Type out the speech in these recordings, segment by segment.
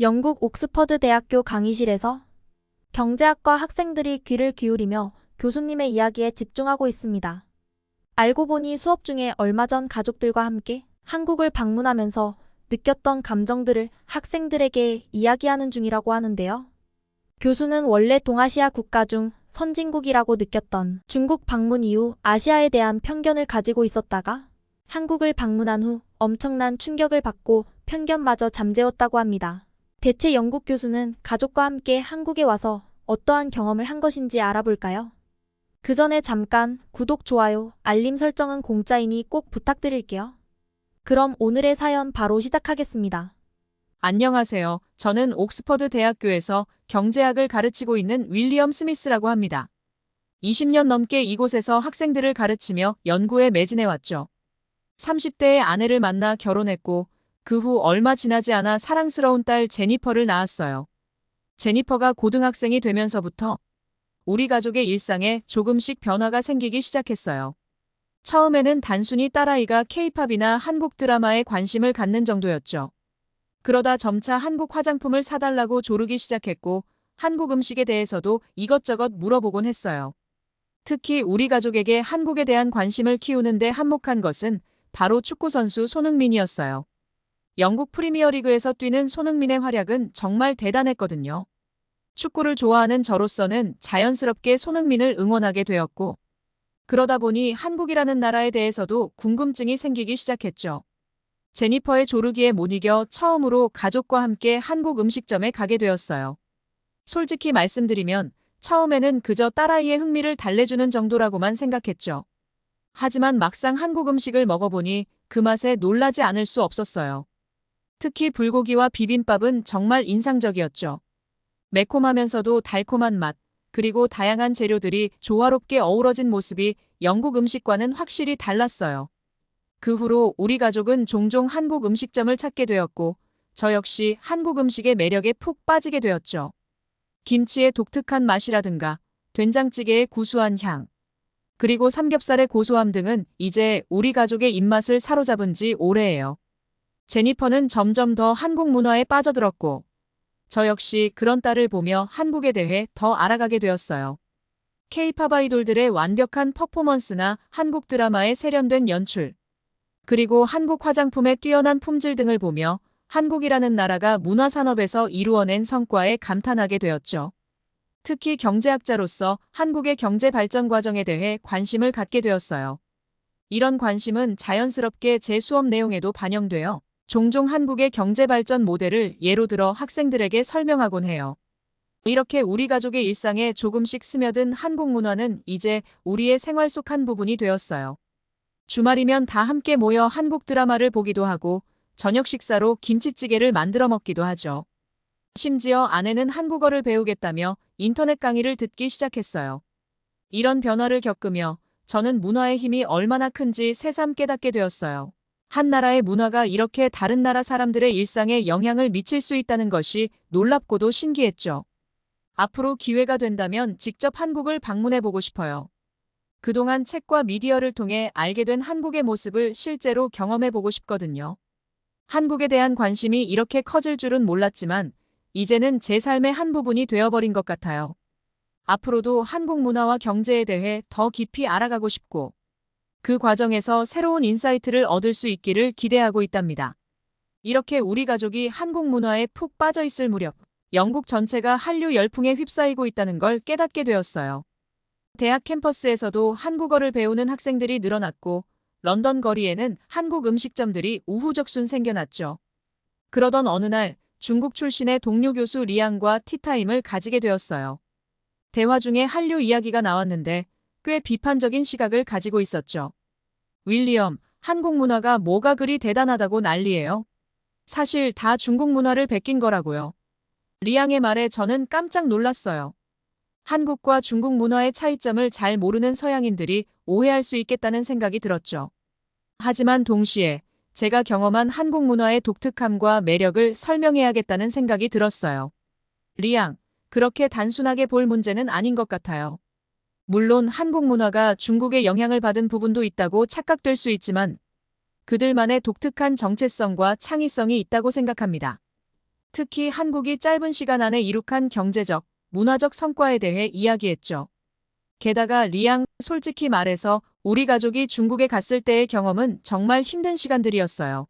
영국 옥스퍼드 대학교 강의실에서 경제학과 학생들이 귀를 기울이며 교수님의 이야기에 집중하고 있습니다. 알고 보니 수업 중에 얼마 전 가족들과 함께 한국을 방문하면서 느꼈던 감정들을 학생들에게 이야기하는 중이라고 하는데요. 교수는 원래 동아시아 국가 중 선진국이라고 느꼈던 중국 방문 이후 아시아에 대한 편견을 가지고 있었다가 한국을 방문한 후 엄청난 충격을 받고 편견마저 잠재웠다고 합니다. 대체 영국 교수는 가족과 함께 한국에 와서 어떠한 경험을 한 것인지 알아볼까요? 그 전에 잠깐 구독, 좋아요, 알림 설정은 공짜이니 꼭 부탁드릴게요. 그럼 오늘의 사연 바로 시작하겠습니다. 안녕하세요. 저는 옥스퍼드 대학교에서 경제학을 가르치고 있는 윌리엄 스미스라고 합니다. 20년 넘게 이곳에서 학생들을 가르치며 연구에 매진해왔죠. 30대의 아내를 만나 결혼했고 그 후 얼마 지나지 않아 사랑스러운 딸 제니퍼를 낳았어요. 제니퍼가 고등학생이 되면서부터 우리 가족의 일상에 조금씩 변화가 생기기 시작했어요. 처음에는 단순히 딸아이가 케이팝이나 한국 드라마에 관심을 갖는 정도였죠. 그러다 점차 한국 화장품을 사달라고 조르기 시작했고 한국 음식에 대해서도 이것저것 물어보곤 했어요. 특히 우리 가족에게 한국에 대한 관심을 키우는데 한몫한 것은 바로 축구선수 손흥민이었어요. 영국 프리미어리그에서 뛰는 손흥민의 활약은 정말 대단했거든요. 축구를 좋아하는 저로서는 자연스럽게 손흥민을 응원하게 되었고, 그러다 보니 한국이라는 나라에 대해서도 궁금증이 생기기 시작했죠. 제니퍼의 조르기에 못 이겨 처음으로 가족과 함께 한국 음식점에 가게 되었어요. 솔직히 말씀드리면 처음에는 그저 딸아이의 흥미를 달래주는 정도라고만 생각했죠. 하지만 막상 한국 음식을 먹어보니 그 맛에 놀라지 않을 수 없었어요. 특히 불고기와 비빔밥은 정말 인상적이었죠. 매콤하면서도 달콤한 맛, 그리고 다양한 재료들이 조화롭게 어우러진 모습이 영국 음식과는 확실히 달랐어요. 그 후로 우리 가족은 종종 한국 음식점을 찾게 되었고, 저 역시 한국 음식의 매력에 푹 빠지게 되었죠. 김치의 독특한 맛이라든가, 된장찌개의 구수한 향, 그리고 삼겹살의 고소함 등은 이제 우리 가족의 입맛을 사로잡은 지 오래예요. 제니퍼는 점점 더 한국 문화에 빠져들었고, 저 역시 그런 딸을 보며 한국에 대해 더 알아가게 되었어요. 케이팝 아이돌들의 완벽한 퍼포먼스나 한국 드라마의 세련된 연출, 그리고 한국 화장품의 뛰어난 품질 등을 보며 한국이라는 나라가 문화산업에서 이루어낸 성과에 감탄하게 되었죠. 특히 경제학자로서 한국의 경제 발전 과정에 대해 관심을 갖게 되었어요. 이런 관심은 자연스럽게 제 수업 내용에도 반영되어 종종 한국의 경제 발전 모델을 예로 들어 학생들에게 설명하곤 해요. 이렇게 우리 가족의 일상에 조금씩 스며든 한국 문화는 이제 우리의 생활 속 한 부분이 되었어요. 주말이면 다 함께 모여 한국 드라마를 보기도 하고 저녁 식사로 김치찌개를 만들어 먹기도 하죠. 심지어 아내는 한국어를 배우겠다며 인터넷 강의를 듣기 시작했어요. 이런 변화를 겪으며 저는 문화의 힘이 얼마나 큰지 새삼 깨닫게 되었어요. 한 나라의 문화가 이렇게 다른 나라 사람들의 일상에 영향을 미칠 수 있다는 것이 놀랍고도 신기했죠. 앞으로 기회가 된다면 직접 한국을 방문해 보고 싶어요. 그동안 책과 미디어를 통해 알게 된 한국의 모습을 실제로 경험해 보고 싶거든요. 한국에 대한 관심이 이렇게 커질 줄은 몰랐지만 이제는 제 삶의 한 부분이 되어버린 것 같아요. 앞으로도 한국 문화와 경제에 대해 더 깊이 알아가고 싶고 그 과정에서 새로운 인사이트를 얻을 수 있기를 기대하고 있답니다. 이렇게 우리 가족이 한국 문화에 푹 빠져 있을 무렵 영국 전체가 한류 열풍에 휩싸이고 있다는 걸 깨닫게 되었어요. 대학 캠퍼스에서도 한국어를 배우는 학생들이 늘어났고 런던 거리에는 한국 음식점들이 우후적순 생겨났죠. 그러던 어느 날 중국 출신의 동료 교수 리앙과 티타임을 가지게 되었어요. 대화 중에 한류 이야기가 나왔는데 꽤 비판적인 시각을 가지고 있었죠. 윌리엄, 한국 문화가 뭐가 그리 대단하다고 난리예요. 사실 다 중국 문화를 베낀 거라고요. 리앙의 말에 저는 깜짝 놀랐어요. 한국과 중국 문화의 차이점을 잘 모르는 서양인들이 오해할 수 있겠다는 생각이 들었죠. 하지만 동시에 제가 경험한 한국 문화의 독특함과 매력을 설명해야겠다는 생각이 들었어요. 리앙, 그렇게 단순하게 볼 문제는 아닌 것 같아요. 물론 한국 문화가 중국의 영향을 받은 부분도 있다고 착각될 수 있지만 그들만의 독특한 정체성과 창의성이 있다고 생각합니다. 특히 한국이 짧은 시간 안에 이룩한 경제적, 문화적 성과에 대해 이야기했죠. 게다가 리양, 솔직히 말해서 우리 가족이 중국에 갔을 때의 경험은 정말 힘든 시간들이었어요.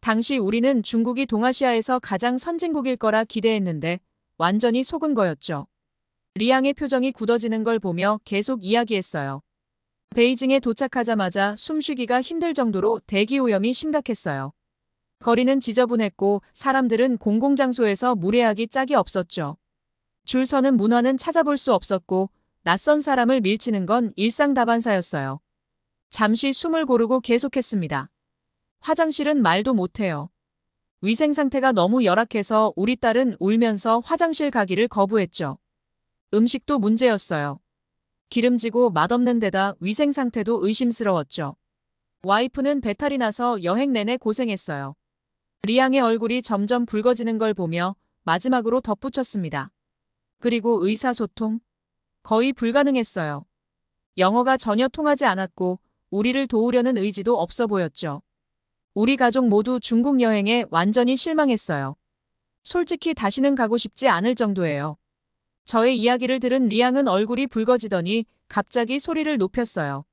당시 우리는 중국이 동아시아에서 가장 선진국일 거라 기대했는데 완전히 속은 거였죠. 리양의 표정이 굳어지는 걸 보며 계속 이야기했어요. 베이징에 도착하자마자 숨쉬기가 힘들 정도로 대기 오염이 심각했어요. 거리는 지저분했고 사람들은 공공장소에서 무례하기 짝이 없었죠. 줄 서는 문화는 찾아볼 수 없었고 낯선 사람을 밀치는 건 일상다반사였어요. 잠시 숨을 고르고 계속했습니다. 화장실은 말도 못해요. 위생 상태가 너무 열악해서 우리 딸은 울면서 화장실 가기를 거부했죠. 음식도 문제였어요. 기름지고 맛없는 데다 위생 상태도 의심스러웠죠. 와이프는 배탈이 나서 여행 내내 고생했어요. 리양의 얼굴이 점점 붉어지는 걸 보며 마지막으로 덧붙였습니다. 그리고 의사소통? 거의 불가능했어요. 영어가 전혀 통하지 않았고 우리를 도우려는 의지도 없어 보였죠. 우리 가족 모두 중국 여행에 완전히 실망했어요. 솔직히 다시는 가고 싶지 않을 정도예요. 저의 이야기를 들은 리앙은 얼굴이 붉어지더니 갑자기 소리를 높였어요.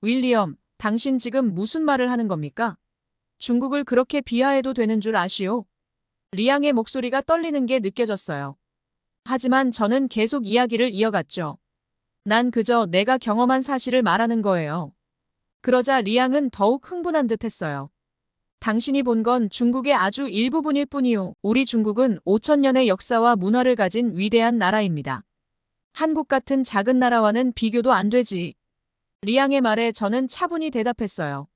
윌리엄, 당신 지금 무슨 말을 하는 겁니까? 중국을 그렇게 비하해도 되는 줄 아시오? 리앙의 목소리가 떨리는 게 느껴졌어요. 하지만 저는 계속 이야기를 이어갔죠. 난 그저 내가 경험한 사실을 말하는 거예요. 그러자 리앙은 더욱 흥분한 듯 했어요. 당신이 본 건 중국의 아주 일부분일 뿐이요. 우리 중국은 5천년의 역사와 문화를 가진 위대한 나라입니다. 한국 같은 작은 나라와는 비교도 안 되지. 리앙의 말에 저는 차분히 대답했어요.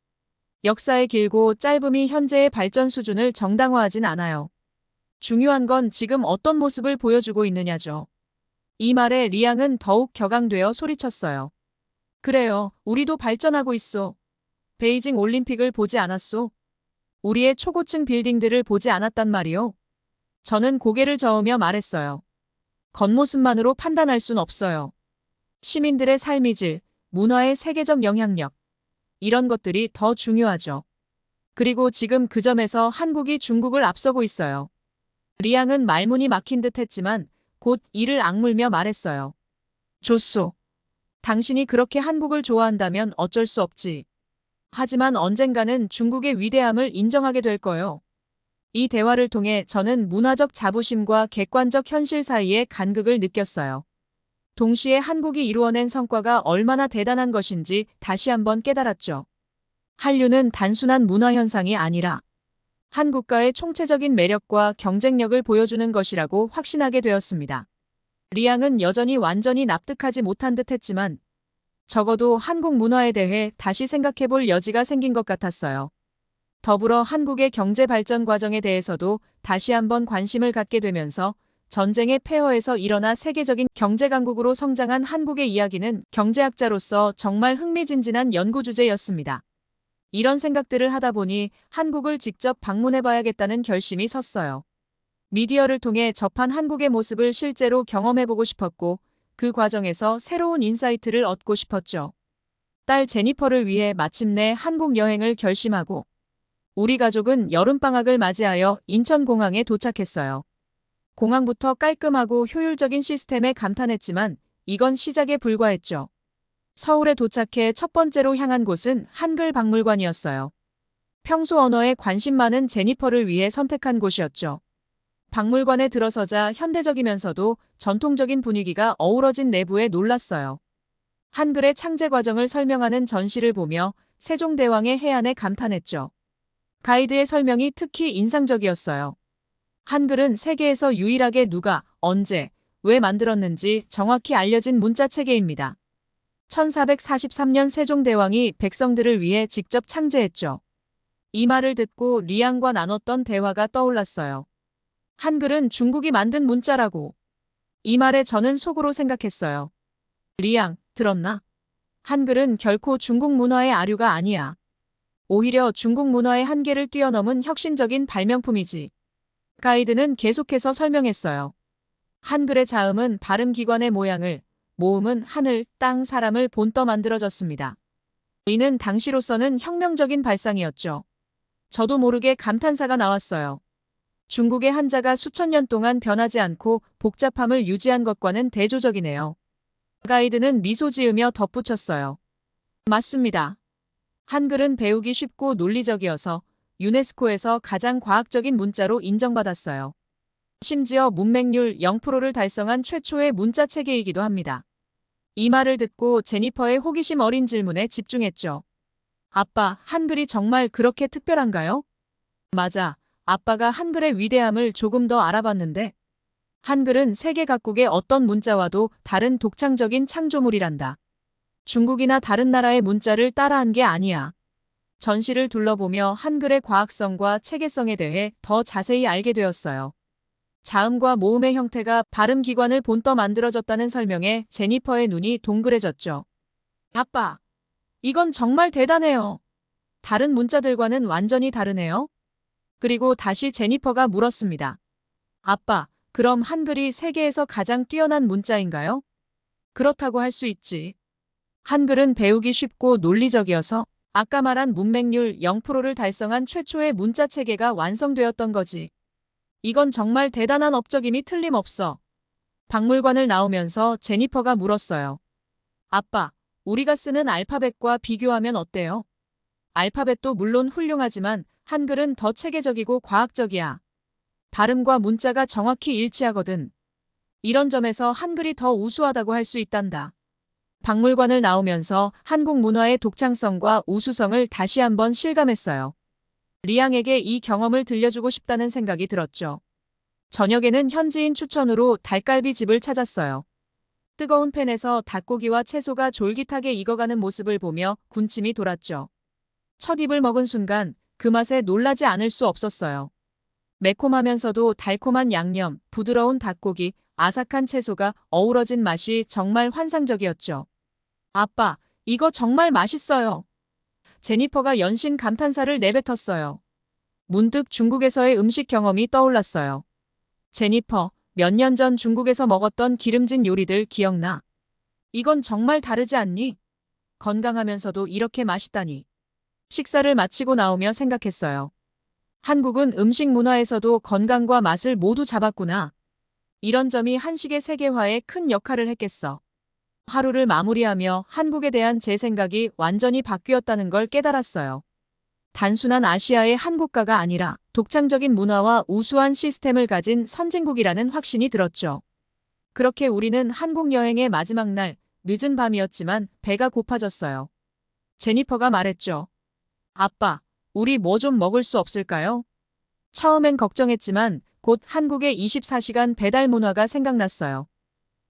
역사의 길고 짧음이 현재의 발전 수준을 정당화하진 않아요. 중요한 건 지금 어떤 모습을 보여주고 있느냐죠. 이 말에 리앙은 더욱 격앙되어 소리쳤어요. 그래요, 우리도 발전하고 있어. 베이징 올림픽을 보지 않았소? 우리의 초고층 빌딩들을 보지 않았단 말이오. 저는 고개를 저으며 말했어요. 겉모습만으로 판단할 순 없어요. 시민들의 삶의 질, 문화의 세계적 영향력. 이런 것들이 더 중요하죠. 그리고 지금 그 점에서 한국이 중국을 앞서고 있어요. 리앙은 말문이 막힌 듯 했지만 곧 이를 악물며 말했어요. 좋소. 당신이 그렇게 한국을 좋아한다면 어쩔 수 없지. 하지만 언젠가는 중국의 위대함을 인정하게 될 거요. 이 대화를 통해 저는 문화적 자부심과 객관적 현실 사이의 간극을 느꼈어요. 동시에 한국이 이루어낸 성과가 얼마나 대단한 것인지 다시 한번 깨달았죠. 한류는 단순한 문화 현상이 아니라 한 국가의 총체적인 매력과 경쟁력을 보여주는 것이라고 확신하게 되었습니다. 리앙은 여전히 완전히 납득하지 못한 듯 했지만 적어도 한국 문화에 대해 다시 생각해 볼 여지가 생긴 것 같았어요. 더불어 한국의 경제 발전 과정에 대해서도 다시 한번 관심을 갖게 되면서 전쟁의 폐허에서 일어나 세계적인 경제 강국으로 성장한 한국의 이야기는 경제학자로서 정말 흥미진진한 연구 주제였습니다. 이런 생각들을 하다 보니 한국을 직접 방문해 봐야겠다는 결심이 섰어요. 미디어를 통해 접한 한국의 모습을 실제로 경험해 보고 싶었고 그 과정에서 새로운 인사이트를 얻고 싶었죠. 딸 제니퍼를 위해 마침내 한국 여행을 결심하고 우리 가족은 여름방학을 맞이하여 인천공항에 도착했어요. 공항부터 깔끔하고 효율적인 시스템에 감탄했지만 이건 시작에 불과했죠. 서울에 도착해 첫 번째로 향한 곳은 한글 박물관이었어요. 평소 언어에 관심 많은 제니퍼를 위해 선택한 곳이었죠. 박물관에 들어서자 현대적이면서도 전통적인 분위기가 어우러진 내부에 놀랐어요. 한글의 창제 과정을 설명하는 전시를 보며 세종대왕의 해안에 감탄했죠. 가이드의 설명이 특히 인상적이었어요. 한글은 세계에서 유일하게 누가, 언제, 왜 만들었는지 정확히 알려진 문자 체계입니다. 1443년 세종대왕이 백성들을 위해 직접 창제했죠. 이 말을 듣고 리앙과 나눴던 대화가 떠올랐어요. 한글은 중국이 만든 문자라고. 이 말에 저는 속으로 생각했어요. 리앙, 들었나? 한글은 결코 중국 문화의 아류가 아니야. 오히려 중국 문화의 한계를 뛰어넘은 혁신적인 발명품이지. 가이드는 계속해서 설명했어요. 한글의 자음은 발음기관의 모양을, 모음은 하늘, 땅, 사람을 본떠 만들어졌습니다. 이는 당시로서는 혁명적인 발상이었죠. 저도 모르게 감탄사가 나왔어요. 중국의 한자가 수천 년 동안 변하지 않고 복잡함을 유지한 것과는 대조적이네요. 가이드는 미소 지으며 덧붙였어요. 맞습니다. 한글은 배우기 쉽고 논리적이어서 유네스코에서 가장 과학적인 문자로 인정받았어요. 심지어 문맹률 0%를 달성한 최초의 문자 체계이기도 합니다. 이 말을 듣고 제니퍼의 호기심 어린 질문에 집중했죠. 아빠, 한글이 정말 그렇게 특별한가요? 맞아. 아빠가 한글의 위대함을 조금 더 알아봤는데, 한글은 세계 각국의 어떤 문자와도 다른 독창적인 창조물이란다. 중국이나 다른 나라의 문자를 따라한 게 아니야. 전시를 둘러보며 한글의 과학성과 체계성에 대해 더 자세히 알게 되었어요. 자음과 모음의 형태가 발음 기관을 본떠 만들어졌다는 설명에 제니퍼의 눈이 동그래졌죠. 아빠, 이건 정말 대단해요. 다른 문자들과는 완전히 다르네요. 그리고 다시 제니퍼가 물었습니다. 아빠, 그럼 한글이 세계에서 가장 뛰어난 문자인가요? 그렇다고 할 수 있지. 한글은 배우기 쉽고 논리적이어서 아까 말한 문맹률 0%를 달성한 최초의 문자 체계가 완성되었던 거지. 이건 정말 대단한 업적임이 틀림없어. 박물관을 나오면서 제니퍼가 물었어요. 아빠, 우리가 쓰는 알파벳과 비교하면 어때요? 알파벳도 물론 훌륭하지만 한글은 더 체계적이고 과학적이야. 발음과 문자가 정확히 일치하거든. 이런 점에서 한글이 더 우수하다고 할 수 있단다. 박물관을 나오면서 한국 문화의 독창성과 우수성을 다시 한번 실감했어요. 리앙에게 이 경험을 들려주고 싶다는 생각이 들었죠. 저녁에는 현지인 추천으로 닭갈비 집을 찾았어요. 뜨거운 팬에서 닭고기와 채소가 졸깃하게 익어가는 모습을 보며 군침이 돌았죠. 첫 입을 먹은 순간 그 맛에 놀라지 않을 수 없었어요. 매콤하면서도 달콤한 양념, 부드러운 닭고기, 아삭한 채소가 어우러진 맛이 정말 환상적이었죠. 아빠, 이거 정말 맛있어요. 제니퍼가 연신 감탄사를 내뱉었어요. 문득 중국에서의 음식 경험이 떠올랐어요. 제니퍼, 몇 년 전 중국에서 먹었던 기름진 요리들 기억나? 이건 정말 다르지 않니? 건강하면서도 이렇게 맛있다니. 식사를 마치고 나오며 생각했어요. 한국은 음식 문화에서도 건강과 맛을 모두 잡았구나. 이런 점이 한식의 세계화에 큰 역할을 했겠어. 하루를 마무리하며 한국에 대한 제 생각이 완전히 바뀌었다는 걸 깨달았어요. 단순한 아시아의 한국가가 아니라 독창적인 문화와 우수한 시스템을 가진 선진국이라는 확신이 들었죠. 그렇게 우리는 한국 여행의 마지막 날, 늦은 밤이었지만 배가 고파졌어요. 제니퍼가 말했죠. 아빠, 우리 뭐 좀 먹을 수 없을까요? 처음엔 걱정했지만 곧 한국의 24시간 배달 문화가 생각났어요.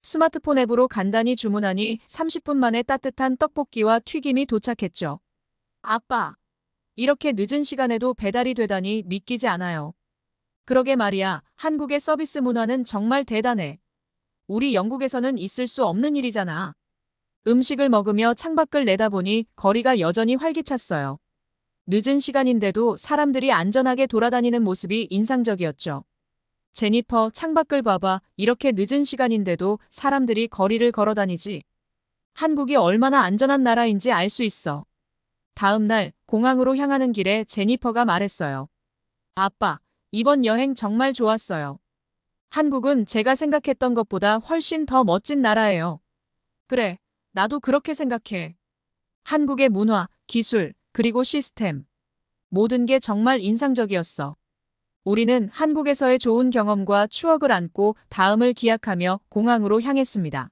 스마트폰 앱으로 간단히 주문하니 30분 만에 따뜻한 떡볶이와 튀김이 도착했죠. 아빠, 이렇게 늦은 시간에도 배달이 되다니 믿기지 않아요. 그러게 말이야, 한국의 서비스 문화는 정말 대단해. 우리 영국에서는 있을 수 없는 일이잖아. 음식을 먹으며 창밖을 내다보니 거리가 여전히 활기찼어요. 늦은 시간인데도 사람들이 안전하게 돌아다니는 모습이 인상적이었죠. 제니퍼 창밖을 봐봐. 이렇게 늦은 시간인데도 사람들이 거리를 걸어 다니지. 한국이 얼마나 안전한 나라인지 알 수 있어. 다음 날 공항으로 향하는 길에 제니퍼가 말했어요. 아빠, 이번 여행 정말 좋았어요. 한국은 제가 생각했던 것보다 훨씬 더 멋진 나라예요. 그래, 나도 그렇게 생각해. 한국의 문화, 기술, 그리고 시스템. 모든 게 정말 인상적이었어. 우리는 한국에서의 좋은 경험과 추억을 안고 다음을 기약하며 공항으로 향했습니다.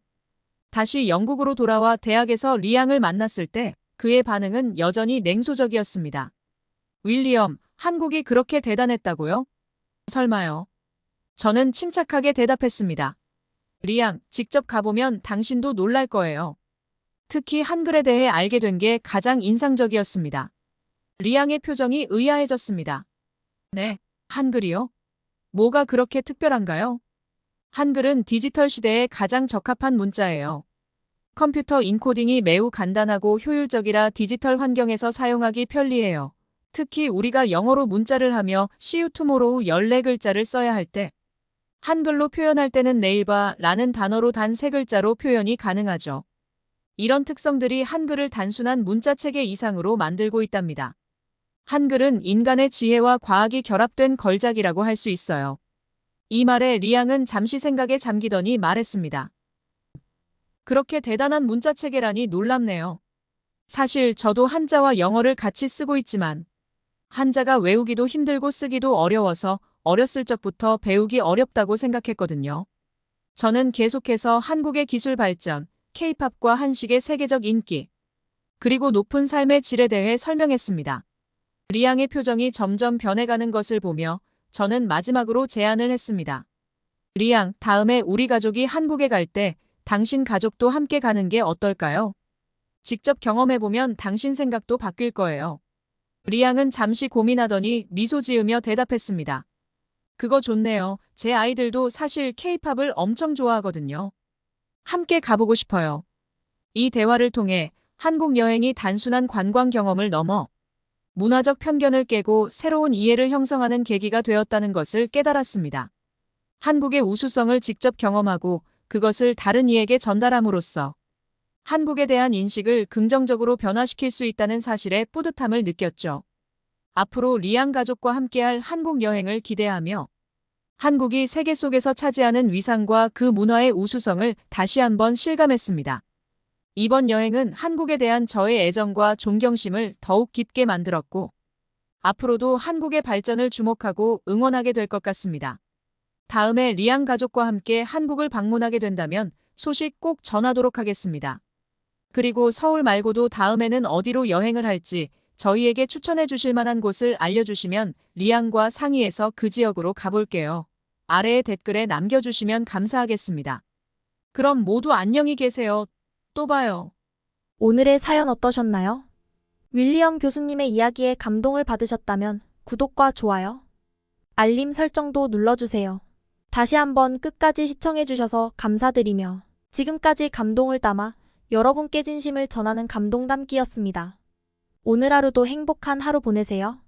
다시 영국으로 돌아와 대학에서 리앙을 만났을 때 그의 반응은 여전히 냉소적이었습니다. 윌리엄, 한국이 그렇게 대단했다고요? 설마요. 저는 침착하게 대답했습니다. 리앙, 직접 가보면 당신도 놀랄 거예요. 특히 한글에 대해 알게 된 게 가장 인상적이었습니다. 리앙의 표정이 의아해졌습니다. 네, 한글이요? 뭐가 그렇게 특별한가요? 한글은 디지털 시대에 가장 적합한 문자예요. 컴퓨터 인코딩이 매우 간단하고 효율적이라 디지털 환경에서 사용하기 편리해요. 특히 우리가 영어로 문자를 하며 See you tomorrow 14글자를 써야 할 때, 한글로 표현할 때는 네일바 라는 단어로 단 3글자로 표현이 가능하죠. 이런 특성들이 한글을 단순한 문자 체계 이상으로 만들고 있답니다. 한글은 인간의 지혜와 과학이 결합된 걸작이라고 할 수 있어요. 이 말에 리양은 잠시 생각에 잠기더니 말했습니다. 그렇게 대단한 문자 체계라니 놀랍네요. 사실 저도 한자와 영어를 같이 쓰고 있지만 한자가 외우기도 힘들고 쓰기도 어려워서 어렸을 적부터 배우기 어렵다고 생각했거든요. 저는 계속해서 한국의 기술 발전, 케이팝과 한식의 세계적 인기, 그리고 높은 삶의 질에 대해 설명했습니다. 리양의 표정이 점점 변해가는 것을 보며 저는 마지막으로 제안을 했습니다. 리양, 다음에 우리 가족이 한국에 갈 때 당신 가족도 함께 가는 게 어떨까요? 직접 경험해보면 당신 생각도 바뀔 거예요. 리양은 잠시 고민하더니 미소 지으며 대답했습니다. 그거 좋네요. 제 아이들도 사실 케이팝을 엄청 좋아하거든요. 함께 가보고 싶어요. 이 대화를 통해 한국 여행이 단순한 관광 경험을 넘어 문화적 편견을 깨고 새로운 이해를 형성하는 계기가 되었다는 것을 깨달았습니다. 한국의 우수성을 직접 경험하고 그것을 다른 이에게 전달함으로써 한국에 대한 인식을 긍정적으로 변화시킬 수 있다는 사실에 뿌듯함을 느꼈죠. 앞으로 리양 가족과 함께할 한국 여행을 기대하며 한국이 세계 속에서 차지하는 위상과 그 문화의 우수성을 다시 한번 실감했습니다. 이번 여행은 한국에 대한 저의 애정과 존경심을 더욱 깊게 만들었고, 앞으로도 한국의 발전을 주목하고 응원하게 될 것 같습니다. 다음에 리양 가족과 함께 한국을 방문하게 된다면 소식 꼭 전하도록 하겠습니다. 그리고 서울 말고도 다음에는 어디로 여행을 할지 저희에게 추천해 주실 만한 곳을 알려주시면 리양과 상의해서 그 지역으로 가볼게요. 아래의 댓글에 남겨주시면 감사하겠습니다. 그럼 모두 안녕히 계세요. 또 봐요. 오늘의 사연 어떠셨나요? 윌리엄 교수님의 이야기에 감동을 받으셨다면 구독과 좋아요, 알림 설정도 눌러주세요. 다시 한번 끝까지 시청해주셔서 감사드리며 지금까지 감동을 담아 여러분께 진심을 전하는 감동 담기였습니다. 오늘 하루도 행복한 하루 보내세요.